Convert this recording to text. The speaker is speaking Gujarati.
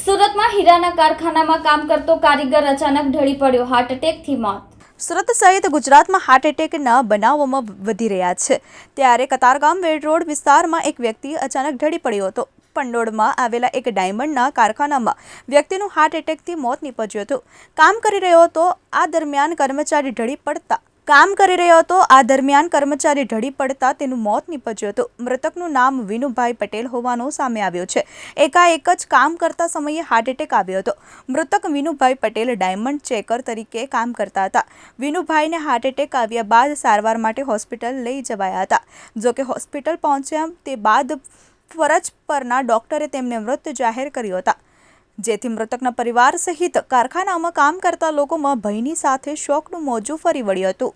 સુરતમાં હીરાના કારખાનામાં કામ કરતો કારીગર અચાનક ઢળી પડ્યો. હાર્ટ એટેકથી મોત. સુરત સહિત ગુજરાતમાં હાર્ટ એટેકના બનાવોમાં વધી રહ્યા છે. ત્યારે કતારગામ વેડ રોડ વિસ્તારમાં એક વ્યક્તિ અચાનક ઢળી પડ્યો હતો. પંડોળમાં આવેલા એક ડાયમંડના કારખાનામાં વ્યક્તિનું હાર્ટ એટેકથી મોત નીપજ્યું હતું. કામ કરી રહ્યો હતો. આ દરમિયાન કર્મચારી ઢળી પડતા કામ કરી રહ્યો હતો. આ દરમિયાન કર્મચારી ઢળી પડતા તેનું મોત નીપજ્યું હતું. મૃતકનું નામ વિનુભાઈ પટેલ હોવાનો સામે આવ્યું છે. એકાએક જ કામ કરતા સમયે હાર્ટ એટેક આવ્યો હતો. મૃતક વિનુભાઈ પટેલ ડાયમંડ ચેકર તરીકે કામ કરતા હતા. વિનુભાઈને હાર્ટ એટેક આવ્યા બાદ સારવાર માટે હોસ્પિટલ લઈ જવાયા હતા. જોકે હોસ્પિટલ પહોંચ્યા તે બાદ ફરજ પરના ડોક્ટરે તેમને મૃત જાહેર કર્યો હતા. જેથી મૃતકના પરિવાર સહિત કારખાનામાં કામ કરતા લોકોમાં ભયની સાથે શોકનું મોજું ફરી વળ્યું હતું.